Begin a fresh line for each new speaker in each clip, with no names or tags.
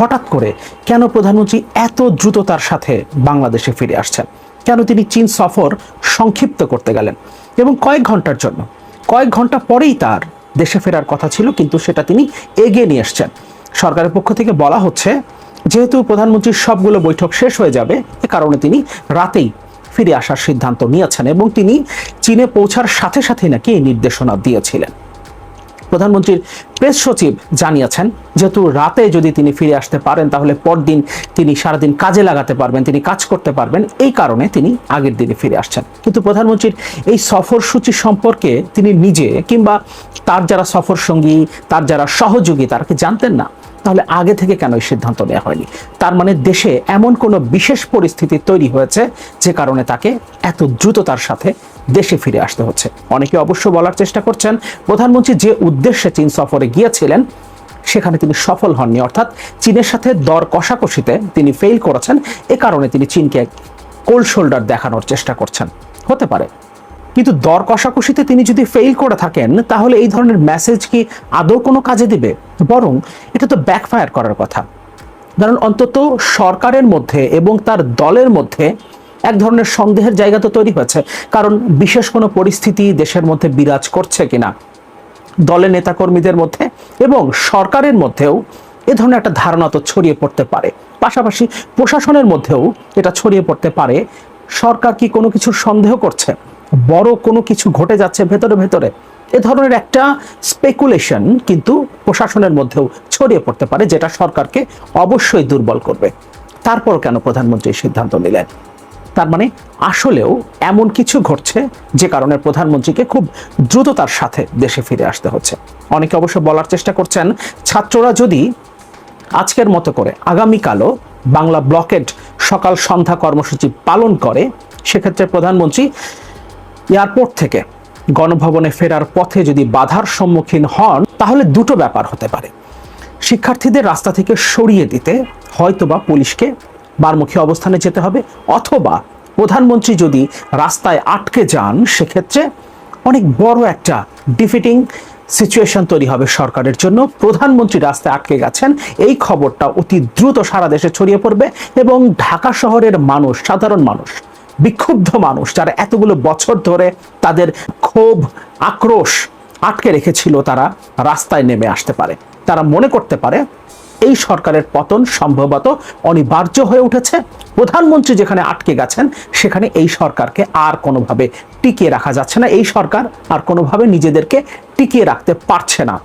হঠাৎ করে কেন প্রধানমন্ত্রী এত দ্রুততার সাথে বাংলাদেশে ফিরে আসছেন? কেন তিনি চীন সফর সংক্ষিপ্ত করতে গেলেন? এবং কয়েক ঘণ্টার জন্য, কয়েক ঘণ্টা পরেই তার দেশে ফেরার কথা ছিল, কিন্তু সেটা তিনি এগিয়ে নিয়ে এসছেন। সরকারের পক্ষ থেকে বলা হচ্ছে, যেহেতু প্রধানমন্ত্রীর সবগুলো বৈঠক শেষ হয়ে যাবে, এ কারণে তিনি রাতেই ফিরে আসার সিদ্ধান্ত নিয়েছেন এবং তিনি চীনে পৌঁছার সাথে সাথে নাকি এই নির্দেশনা দিয়েছিলেন। প্রধানমন্ত্রীর প্রেস সচিব জানিয়েছেন, যেহেতু রাতে যদি তিনি ফিরে আসতে পারেন, তাহলে পরদিন তিনি সারাদিন কাজে লাগাতে পারবেন, তিনি কাজ করতে পারবেন। এই কারণে তিনি আগের দিনে ফিরে আসছেন। কিন্তু প্রধানমন্ত্রীর এই সফরসূচি সম্পর্কে তিনি নিজে কিংবা তার যারা সফর সঙ্গী তার যারা সহযোগী, তারা কি জানতেন না? তাহলে আগে থেকে কেন এই সিদ্ধান্ত নেওয়া হয়নি? তার মানে দেশে এমন কোনো বিশেষ পরিস্থিতি তৈরি হয়েছে যে কারণে তাকে এত দ্রুততার সাথে দেশে ফিরে আসতে হচ্ছে। অনেকে অবশ্য বলার চেষ্টা করছেন, প্রধানমন্ত্রী যে উদ্দেশ্যে চীন সফরে গিয়েছিলেন, সেখানে তিনি সফল হননি। অর্থাৎ চীনের সাথে দর কষাকষিতে তিনি ফেল করেছেন। এ কারণে তিনি চীনকে কোল্ড শোল্ডার দেখানোর চেষ্টা করছেন। হতে পারে। কিন্তু দর কষাকষিতে তিনি যদি ফেল করে থাকেন, তাহলে এই ধরনের মেসেজ কি আদৌ কোনো কাজে দিবে? বরং এটা তো ব্যাকফায়ার করার কথা। কারণ অন্তত সরকারের মধ্যে এবং তার দলের মধ্যে এক ধরনের সন্দেহের জায়গা তো তৈরি হয়েছে। কারণ বিশেষ কোনো পরিস্থিতি দেশের মধ্যে বিরাজ করছে কিনা দলের নেতাকর্মীদের মধ্যে এবং সরকারের মধ্যেও এ ধরনের একটা ধারণা তো ছড়িয়ে পড়তে পারে। পাশাপাশি প্রশাসনের মধ্যেও এটা ছড়িয়ে পড়তে পারে। সরকার কি কোনো কিছুর সন্দেহ করছে? বড় কোনো কিছু ঘটে যাচ্ছে ভেতরে ভেতরে। এ ধরনের একটা স্পেকুলেশন কিন্তু প্রশাসনের মধ্যেও ছড়িয়ে পড়তে পারে, যেটা সরকারকে অবশ্যই দুর্বল করবে। তারপর কেন প্রধানমন্ত্রী সিদ্ধান্ত নিলেন? তার মানে আসলেও এমন কিছু ঘটছে যে কারণে প্রধানমন্ত্রীকে খুব দ্রুততার সাথে দেশে ফিরে আসতে হচ্ছে। অনেকে অবশ্য বলার চেষ্টা করছেন, ছাত্ররা যদি আজকের মতো করে আগামীকালও বাংলা ব্লকেড সকাল সন্ধ্যা কর্মসূচি পালন করে, সেক্ষেত্রে প্রধানমন্ত্রী এয়ারপোর্ট থেকে গণভবনে ফেরার পথে যদি বাধার সম্মুখীন হন, তাহলে দুটো ব্যাপার হতে পারে। শিক্ষার্থীদের রাস্তা থেকে সরিয়ে দিতে হয়তোবা পুলিশকে বারমুখী অবস্থানে যেতে হবে, অথবা প্রধানমন্ত্রী যদি রাস্তায় আটকে যান, সেক্ষেত্রে অনেক বড় একটা ডিফিটিং সিচুয়েশন তৈরি হবে সরকারের জন্য। প্রধানমন্ত্রী রাস্তায় আটকে গেছেন, এই খবরটা অতি দ্রুত সারা দেশে ছড়িয়ে পড়বে এবং ঢাকা শহরের মানুষ, সাধারণ মানুষ বিক্ষুব্ধ মানুষ যারা এতগুলো বছর ধরে তাদের ক্ষোভ, আক্রোশ আটকে রেখেছিল তারা রাস্তায় নেমে আসতে পারে। তারা মনে করতে পারে এই সরকারের পতন সম্ভবত অনিবার্য হয়ে উঠেছে। প্রধানমন্ত্রী যেখানে আটকে গেছেন, সেখানে এই সরকারকে আর কোনোভাবে টিকিয়ে রাখা যাচ্ছে না। এই সরকার আর কোনোভাবে নিজেদেরকে টিকিয়ে রাখতে পারছে না।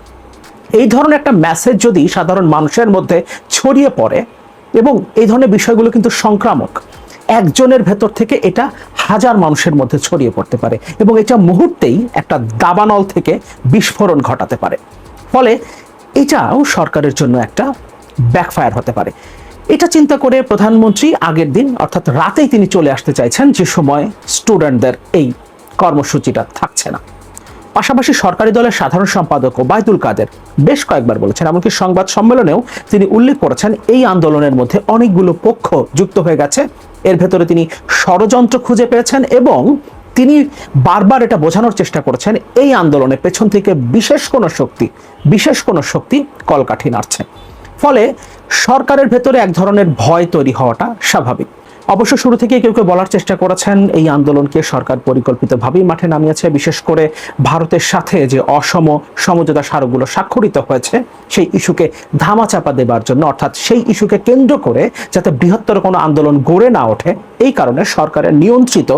এই ধরনের একটা মেসেজ যদি সাধারণ মানুষের মধ্যে ছড়িয়ে পড়ে এবং এই ধরনের বিষয়গুলো কিন্তু সংক্রামক একজনের ভেতর থেকে এটা হাজার মানুষের মধ্যে ছড়িয়ে পড়তে পারে এবং এটা মুহূর্তেই একটা দাবানল থেকে বিস্ফোরণ ঘটাতে পারে। ফলে এটাও সরকারের জন্য একটা ব্যাকফায়ার হতে পারে। এটা চিন্তা করে প্রধানমন্ত্রী আগের দিন, অর্থাৎ রাতেই তিনি চলে আসতে চাইছেন যে সময় স্টুডেন্টদের এই কর্মসূচিটা থাকছে না। পাশাপাশি সরকারি দলের সাধারণ সম্পাদক ওবায়দুল কাদের বেশ কয়েকবার বলেছেন, এমনকি সংবাদ সম্মেলনেও তিনি উল্লেখ করেছেন এই আন্দোলনের মধ্যে অনেকগুলো পক্ষ যুক্ত হয়ে গেছে। এর ভেতরে তিনি ষড়যন্ত্র খুঁজে পেয়েছেন এবং তিনি বারবার এটা বোঝানোর চেষ্টা করেছেন, এই আন্দোলনের পেছন থেকে বিশেষ কোনো শক্তি, বিশেষ কোনো শক্তি কলকাঠি নাড়ছে। ফলে সরকারের ভেতরে এক ধরনের ভয় তৈরি হওয়াটা স্বাভাবিক। অবশ্য শুরু থেকে কেউ কেউ বলার চেষ্টা করেছেন, এই আন্দোলনকে সরকার পরিকল্পিতভাবেই মাঠে নামিয়েছে। বিশেষ করে ভারতের সাথে যে অসম সমঝোতা স্মারকগুলো স্বাক্ষরিত হয়েছে, সেই ইস্যুকে ধামাচাপা দেবার জন্য, অর্থাৎ সেই ইস্যুকে কেন্দ্র করে যাতে বৃহত্তর কোনো আন্দোলন গড়ে না ওঠে, এই কারণে সরকারের নিয়ন্ত্রিত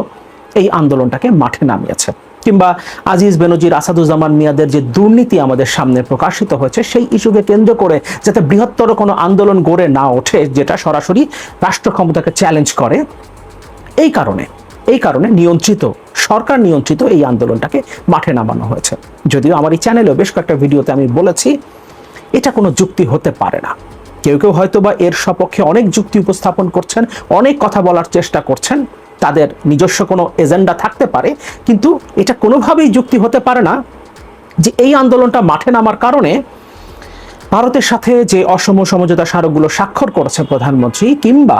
এই আন্দোলনটাকে মাঠে নামিয়েছে। কিংবা আজিজ বেনজির, আসাদুজ্জামান মিয়াদের যে দুর্নীতি আমাদের সামনে প্রকাশিত হয়েছে, সেই ইস্যুকে কেন্দ্র করে যাতে বৃহত্তর কোনো আন্দোলন গড়ে না ওঠে, যেটা সরাসরি রাষ্ট্র ক্ষমতাকে চ্যালেঞ্জ করে, এই কারণে এই কারণে নিয়ন্ত্রিত, সরকার নিয়ন্ত্রিত এই আন্দোলনটাকে মাঠে নামানো হয়েছে। যদিও আমার এই চ্যানেলেও বেশ কয়েকটা ভিডিওতে আমি বলেছি, এটা কোনো যুক্তি হতে পারে না। কেউ কেউ হয়তো বা এর সপক্ষে অনেক যুক্তি উপস্থাপন করছেন, অনেক কথা বলার চেষ্টা করছেন তাদের নিজস্ব কোনো এজেন্ডা থাকতে পারে, কিন্তু এটা কোনোভাবেই যুক্তি হতে পারে না যে এই আন্দোলনটা মাঠে নামার কারণে ভারতের সাথে যে অসম সমঝোতা স্মারকগুলো স্বাক্ষর করেছে প্রধানমন্ত্রী কিংবা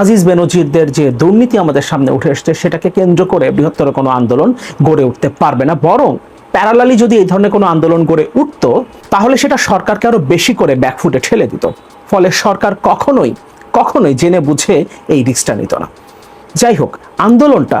আজিজ বেনজিরদের যে দুর্নীতি আমাদের সামনে উঠে এসছে, সেটাকে কেন্দ্র করে বৃহত্তর কোনো আন্দোলন গড়ে উঠতে পারবে না। বরং প্যারালালি যদি এই ধরনের কোনো আন্দোলন গড়ে উঠতো, তাহলে সেটা সরকারকে আরও বেশি করে ব্যাকফুটে ঠেলে দিত। ফলে সরকার কখনোই কখনোই জেনে বুঝে এই রিক্সটা নিত না। যাই হোক, আন্দোলনটা,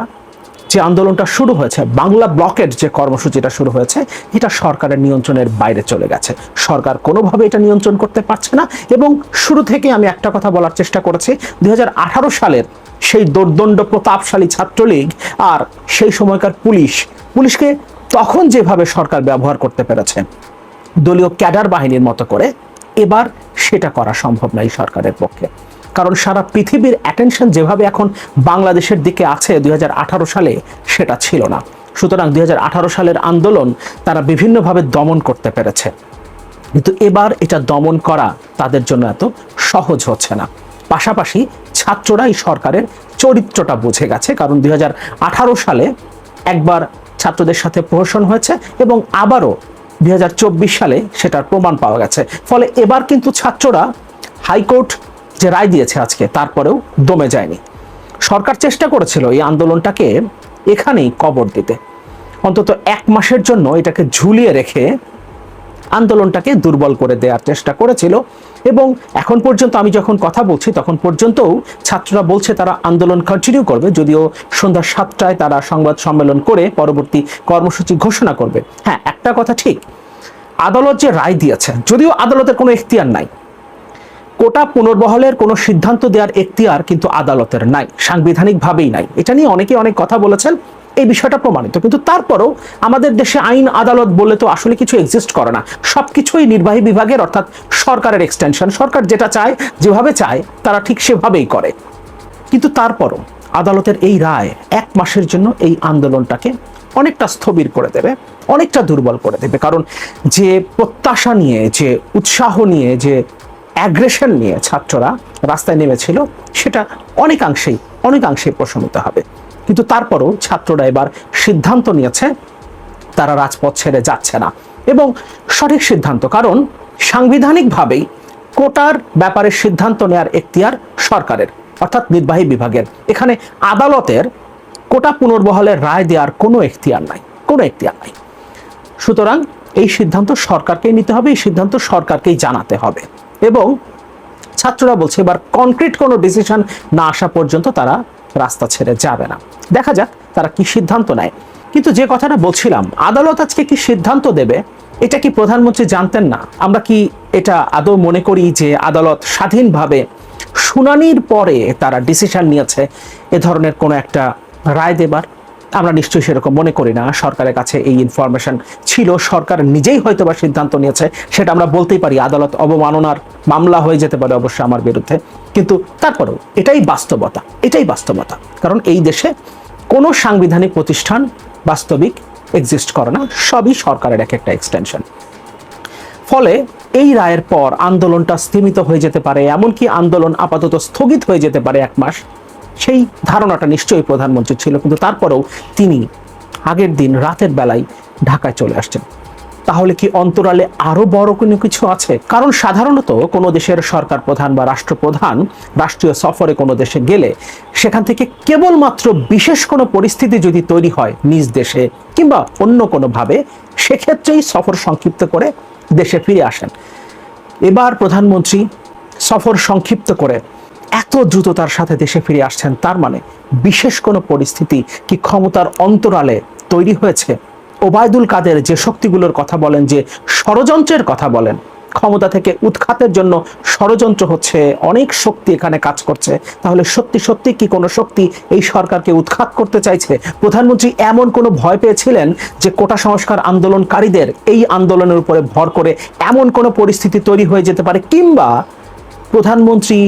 যে আন্দোলনটা শুরু হয়েছে, বাংলা ব্লকের যে কর্মসূচিটা শুরু হয়েছে, এটা সরকারের নিয়ন্ত্রণের বাইরে চলে গেছে। সরকার কোনোভাবে এটা নিয়ন্ত্রণ করতে পারছে না এবং শুরু থেকে আমি একটা কথা বলার চেষ্টা করেছি, দুই হাজার আঠারো সালের সেই দোর্দণ্ড প্রতাপশালী ছাত্রলীগ আর সেই সময়কার পুলিশ, পুলিশকে তখন যেভাবে সরকার ব্যবহার করতে পেরেছে, দলীয় ক্যাডার বাহিনীর মতো করে, এবার সেটা করা সম্ভব নয় সরকারের পক্ষে। কারণ সারা পৃথিবীর অ্যাটেনশন যেভাবে এখন বাংলাদেশের দিকে আছে দুই হাজার আঠারো সালে, সেটা ছিল না। সুতরাং দুই হাজার আঠারো সালের আন্দোলন তারা বিভিন্নভাবে দমন করতে পেরেছে। কিন্তু এবার এটা দমন করা তাদের জন্য এত সহজ হচ্ছে না। পাশাপাশি ছাত্ররাই সরকারের চরিত্রটা বুঝে গেছে, কারণ দুই হাজার আঠারো সালে একবার ছাত্রদের সাথে প্রহসন হয়েছে এবং আবারও দুই হাজার চব্বিশ সালে সেটার প্রমাণ পাওয়া গেছে। ফলে এবার কিন্তু ছাত্ররা হাইকোর্ট যে রায় দিয়েছে আজকে, তারপরেও দমে যায়নি। সরকার চেষ্টা করেছিল এই আন্দোলনটাকে এখানেই কবর দিতে। অন্তত এক মাসের জন্য এটাকে ঝুলিয়ে রেখে আন্দোলনটাকে দুর্বল করে দেওয়ার চেষ্টা করেছিল এবং এখন পর্যন্ত আমি যখন কথা বলছি, তখন পর্যন্তও ছাত্ররা বলছে তারা আন্দোলন কন্টিনিউ করবে, যদিও সন্ধ্যা সাতটায় তারা সংবাদ সম্মেলন করে পরবর্তী কর্মসূচি ঘোষণা করবে। হ্যাঁ একটা কথা ঠিক, আদালত যে রায় দিয়েছে, যদিও আদালতের কোনো এখতিয়ার নাই কোটা পুনর্বহলের কোনো সিদ্ধান্ত দেওয়ার এখতিয়ার কিন্তু আদালতের নাই, সাংবিধানিকভাবেই নাই। এটা নিয়ে অনেকে অনেক কথা বলেছেন, এই বিষয়টা প্রমাণিত। কিন্তু তারপরও আমাদের দেশে আইন, আদালত বলে তো আসলে কিছু এক্সিস্ট করে না। সব কিছুই নির্বাহী বিভাগের, অর্থাৎ সরকারের এক্সটেনশন সরকার যেটা চায়, যেভাবে চায়, তারা ঠিক সেভাবেই করে। কিন্তু তারপরও আদালতের এই রায় এক মাসের জন্য এই আন্দোলনটাকে অনেকটা স্থবির করে দেবে, অনেকটা দুর্বল করে দেবে। কারণ যে প্রত্যাশা নিয়ে, যে উৎসাহ নিয়ে, যে অ্যাগ্রেশন নিয়ে ছাত্ররা রাস্তায় নেমেছিল, সেটা অনেকাংশেই অনেকাংশেই প্রশমিত হবে। কিন্তু তারপরও ছাত্ররা এবার সিদ্ধান্ত নিয়েছে, তারা রাজপথ ছেড়ে যাচ্ছে না। এবং সঠিক সিদ্ধান্ত, কারণ সাংবিধানিকভাবেই কোটার ব্যাপারে সিদ্ধান্ত নেয়ার এখতিয়ার সরকারের, অর্থাৎ নির্বাহী বিভাগের। এখানে আদালতের কোটা পুনর্বহলের রায় দেওয়ার কোনো এখতিয়ার নাই, কোনো এখতিয়ার নাই। সুতরাং এই সিদ্ধান্ত সরকারকেই নিতে হবে, এই সিদ্ধান্ত সরকারকেই জানাতে হবে। এবং ছাত্ররা বলছে, এবার কনক্রিট কোনো ডিসিশন না আসা পর্যন্ত তারা রাস্তা ছেড়ে যাবে না। দেখা যাক তারা কি সিদ্ধান্ত নেয়। কিন্তু যে কথাটা বলছিলাম, আদালত আজকে কি সিদ্ধান্ত দেবে, এটা কি প্রধানমন্ত্রী জানতেন না? আমরা কি এটা আদৌ মনে করি যে আদালত স্বাধীনভাবে শুনানির পরে তারা ডিসিশন নিয়েছে, এ ধরনের কোনো একটা রায় দেবার? আমরা নিশ্চয়ই সেরকম মনে করি না। সরকারের কাছে এই ইনফরমেশন ছিল। সরকার নিজেই হয়তো বা সিদ্ধান্ত নিয়েছে, সেটা আমরা বলতেই পারি। আদালত অবমাননার মামলা হয়ে যেতে পারে অবশ্য আমার বিরুদ্ধে। কিন্তু তারপরেও এটাই বাস্তবতা এটাই বাস্তবতা। কারণ এই দেশে কোনো সাংবিধানিক প্রতিষ্ঠান বাস্তবিক এক্সিস্ট করে না। সবই সরকারের এক একটা এক্সটেনশন ফলে এই রায়ের পর আন্দোলনটা স্থিমিত হয়ে যেতে পারে, এমনকি আন্দোলন আপাতত স্থগিত হয়ে যেতে পারে এক মাস। সেই ধারণাটা নিশ্চয়ই প্রধানমন্ত্রী ছিল, কিন্তু তারপরেও তিনি আগের দিন রাতের বেলায় ঢাকায় চলে আসছেন। তাহলে কি অন্তরালে আরও বড় কোনো কিছু আছে? কারণ সাধারণত কোনো দেশের সরকার প্রধান বা রাষ্ট্রপ্রধান রাষ্ট্রীয় সফরে কোনো দেশে গেলে সেখান থেকে কেবলমাত্র বিশেষ কোনো পরিস্থিতি যদি তৈরি হয় নিজ দেশে কিংবা অন্য কোনোভাবে, সেক্ষেত্রেই সফর সংক্ষিপ্ত করে দেশে ফিরে আসেন। এবার প্রধানমন্ত্রী সফর সংক্ষিপ্ত করে এত দ্রুততার সাথে দেশে ফিরে আসছেন, তার মানে বিশেষ কোনো পরিস্থিতি কি ক্ষমতার অন্তরালে তৈরি হয়েছে? ওবায়দুল কাদের যে শক্তিগুলোর কথা বলেন, যে ষড়যন্ত্রের কথা বলেন, ক্ষমতা থেকে উৎখাতের জন্য ষড়যন্ত্র হচ্ছে, অনেক শক্তি এখানে কাজ করছে। তাহলে সত্যি সত্যি কি কোনো শক্তি এই সরকারকে উৎখাত করতে চাইছে? প্রধানমন্ত্রী এমন কোনো ভয় পেয়েছিলেন যে কোটা সংস্কার আন্দোলনকারীদের এই আন্দোলনের উপরে ভর করে এমন কোনো পরিস্থিতি তৈরি হয়ে যেতে পারে? কিংবা প্রধানমন্ত্রী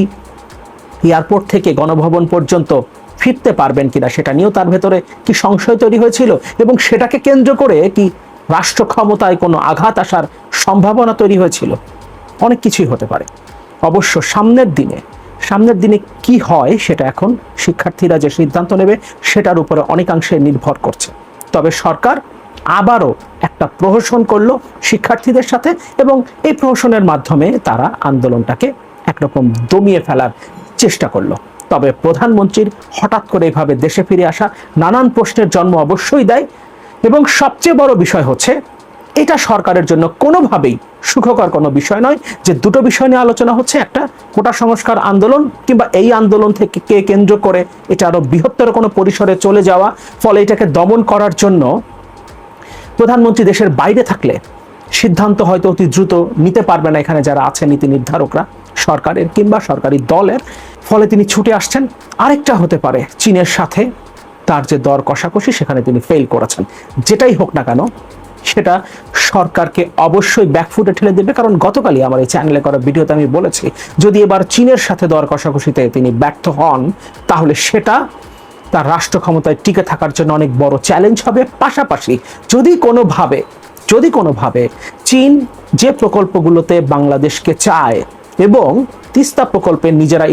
এয়ারপোর্ট থেকে গণভবন পর্যন্ত ফিরতে পারবেন কিনা সেটা নিয়েও তার ভেতরে কি সংশয় তৈরি হয়েছিল এবং সেটাকে কেন্দ্র করে কি রাষ্ট্র ক্ষমতায় কোনো আঘাত আসার সম্ভাবনা তৈরি হয়েছিল? অনেক কিছুই হতে পারে। অবশ্য সামনের দিনে সামনের দিনে কি হয় সেটা এখন শিক্ষার্থীরা যে সিদ্ধান্ত নেবে সেটার উপরে অনেকাংশে নির্ভর করছে। তবে সরকার আবারও একটা প্রহসন করল শিক্ষার্থীদের সাথে এবং এই প্রহসনের মাধ্যমে তারা আন্দোলনটাকে একরকম দমিয়ে ফেলার চেষ্টা করল। তবে প্রধানমন্ত্রীর হঠাৎ করে এভাবে দেশে ফিরে আসা নানান প্রশ্নের জন্ম অবশ্যই দেয় এবং সবচেয়ে বড় বিষয় হচ্ছে, এটা সরকারের জন্য কোনোভাবেই সুখকর কোনো বিষয় নয় যে দুটো বিষয় নিয়ে আলোচনা হচ্ছে। একটা, কোটা সংস্কার আন্দোলন কিংবা এই আন্দোলন থেকে কে কেন্দ্র করে এটা আরও বৃহত্তর কোনো পরিসরে চলে যাওয়া, ফলে এটাকে দমন করার জন্য প্রধানমন্ত্রী দেশের বাইরে থাকলে সিদ্ধান্ত হয়তো অতি দ্রুত নিতে পারবে না এখানে যারা আছে নীতি নির্ধারকরা, সরকারের কিংবা সরকারি দলের। ফলে তিনি ছুটে আসছেন। আরেকটা হতে পারে চীনের সাথে তার যে দর কষাকষি, সেখানে তিনি ফেল করেছেন। যেটাই হোক না কেন, সেটা সরকারকে অবশ্যই ব্যাকফুটে ঠেলে দেবে। কারণ গতকালই আমার এই চ্যানেলে করা ভিডিওতে আমি বলেছি, যদি এবার চীনের সাথে দর কষাকষিতে তিনি ব্যর্থ হন, তাহলে সেটা তার রাষ্ট্র ক্ষমতায় টিকে থাকার জন্য অনেক বড় চ্যালেঞ্জ হবে। পাশাপাশি যদি কোনোভাবে যদি কোনোভাবে চীন যে প্রকল্পগুলোতে বাংলাদেশকে চায় এবং তিস্তা প্রকল্পে নিজেরা